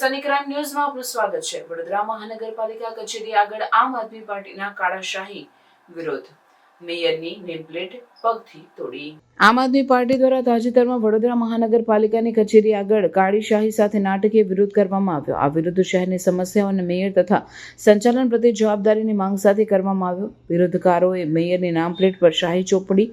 Sunny crime ન્યૂઝમાં આપનું સ્વાગત છે. વડોદરા મહાનગરપાલિકા કચેરી આગળ આમ આદમી પાર્ટીના કાળાશાહી વિરોધ. મેયરની નેમપ્લેટ પગથી તોડી. આમ આદમી પાર્ટી દ્વારા તાજેતરમાં વડોદરા મહાનગરપાલિકાની કચેરી આગળ કાળીશાહી સાથે નાટકીય વિરોધ કરવામાં આવ્યો. આ વિરુદ્ધ શહેરની સમસ્યાઓ અને મેયર તથા સંચાલન પ્રત્યે જવાબદારીની માંગ સાથે કરવામાં આવ્યો. વિરોધકારોએ મેયરની નામ પ્લેટ પર શાહી ચોપડી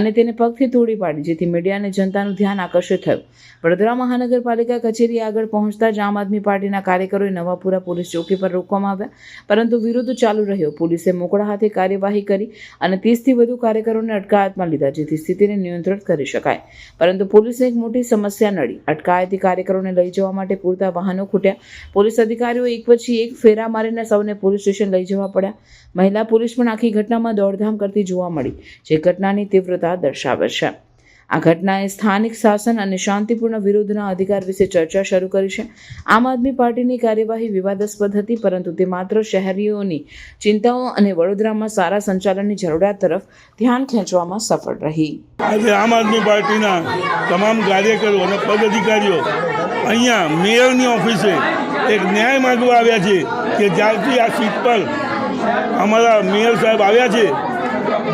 અને તેને પગથી તોડી પાડી, જેથી મીડિયા અને જનતાનું ધ્યાન આકર્ષિત થયું. વડોદરા મહાનગરપાલિકા કચેરી આગળ પહોંચતા જ આમ આદમી પાર્ટીના કાર્યકરોએ નવાપુરા પોલીસ ચોકી પર રોકવામાં આવ્યા. પરંતુ વિરોધ ચાલુ રહ્યો. પોલીસે મોકળા હાથે કાર્યવાહી કરી અને ત્રીસથી વધુ કાર્યકરોને અટકાયતમાં લીધા, જેથી સ્થિતિને નિયંત્રિત કરી શકાય. પરંતુ પોલીસને એક મોટી સમસ્યા નડી. અટકાયતી કાર્યકરોને લઈ જવા માટે પૂરતા વાહનો ખૂટ્યા. પોલીસ અધિકારીઓ એક પછી એક ફેરા મારીને સૌને પોલીસ સ્ટેશન લઈ જવા પડ્યા. મહિલા પોલીસ પણ આખી ઘટનામાં દોડધામ કરતી જોવા મળી, જે ઘટનાની તીવ્રતા દર્શાવે છે. આ ઘટનાએ સ્થાનિક શાસન અને શાંતિપૂર્ણ વિરોધના અધિકાર વિશે ચર્ચા શરૂ કરી છે. આમ આદમી પાર્ટીની કાર્યવાહી વિવાદાસ્પદ હતી, પરંતુ તે માત્ર શહેરીઓની ચિંતાઓ અને વડોદરામાં સારા સંચાલનની જરૂરિયાત તરફ ધ્યાન ખેંચવામાં સફળ રહી. આજે આમ આદમી પાર્ટીના તમામ કાર્યકરો અને પદાધિકારીઓ અહીંયા મેયરની ઓફિસે એક ન્યાય માગવા આવ્યા છે કે જ્યારથી આ સીટ પર અમારા મેયર સાહેબ આવ્યા છે,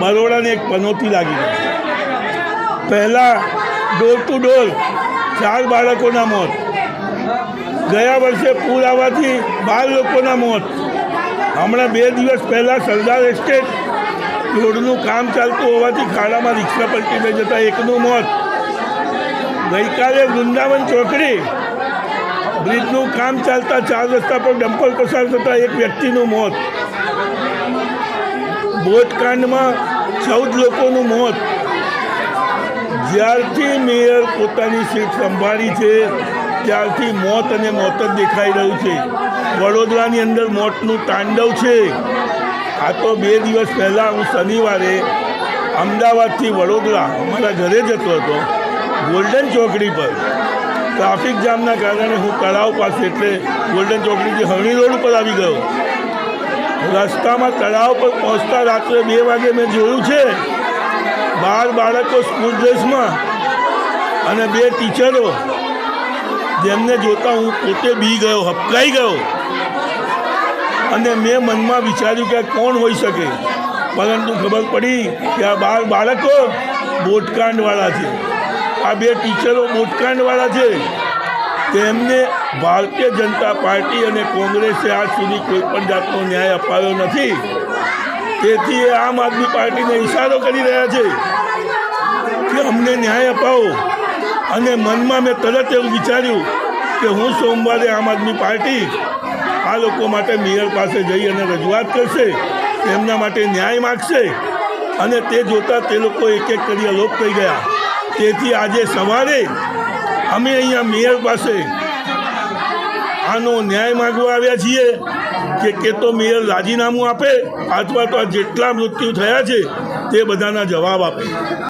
બરોડાને એક પનોતી લાગી ગઈ. પહેલાં ડોર ટુ ડોર ચાર બાળકોના મોત. ગયા વર્ષે પૂર આવવાથી બાર લોકોના મોત. હમણાં બે દિવસ પહેલાં સરદાર એસ્ટેટ રોડનું કામ ચાલતું હોવાથી ખાડામાં રિક્ષા પલટીને જતાં એકનું મોત. ગઈકાલે વૃંદાવન ચોકડી બ્રિજનું કામ ચાલતા ચાર રસ્તા પર ડમ્પર પસાર થતાં એક વ્યક્તિનું મોત. બોટકાંડમાં ચૌદ લોકોનું મોત. જ્યારથી મેયર પોતાની સીટ સંભાળી છે, ત્યારથી મોત અને મોત જ દેખાઈ રહ્યું છે. વડોદરાની અંદર મોતનું તાંડવ છે. આ તો બે દિવસ પહેલાં હું શનિવારે અમદાવાદથી વડોદરા અમારા ઘરે જતો હતો, ગોલ્ડન ચોકડી પર. ટ્રાફિક જામના કારણે હું તળાવ પાસે એટલે ગોલ્ડન ચોકડીથી હરણી રોડ ઉપર આવી ગયો. રસ્તામાં તળાવ પર પહોંચતા રાત્રે બે વાગે મેં જોયું છે બાર બાળકો સ્કૂલ ડ્રેસમાં અને બે ટીચરો જેમને જોતા હું પોતે બી ગયો હપકાઈ ગયો. અને મેં મનમાં વિચાર્યું કે કોણ હોઈ શકે? પરંતુ ખબર પડી કે આ બાર બાળકો બોટકાંડવાળા છે. આ બે ટીચરો બોટકાંડવાળા છે. તેમને ભારતીય જનતા પાર્ટી અને કોંગ્રેસે આજ સુધી કોઈ પણ જાતનો ન્યાય અપાવ્યો નથી. તેથી આમ આદમી પાર્ટીને ઇશારો કરી રહ્યા છે કે અમને ન્યાય અપાવો. અને મનમાં મેં તરત એવું વિચાર્યું કે હું સોમવારે આમ આદમી પાર્ટી આ લોકો માટે મેયર પાસે જઈ અને રજૂઆત કરશે, તેમના માટે ન્યાય માગશે અને તે જોતાં તે લોકો એક એક કરી અલોપ થઈ ગયા. તેથી આજે સવારે અમે અહીંયા મેયર પાસે આનો ન્યાય માગવા આવ્યા છીએ. કે કે તો મેયર રાજીનામું આપે, અથવા તો આ જેટલા મૃત્યુ થયા છે, તે બધાના જવાબ આપે.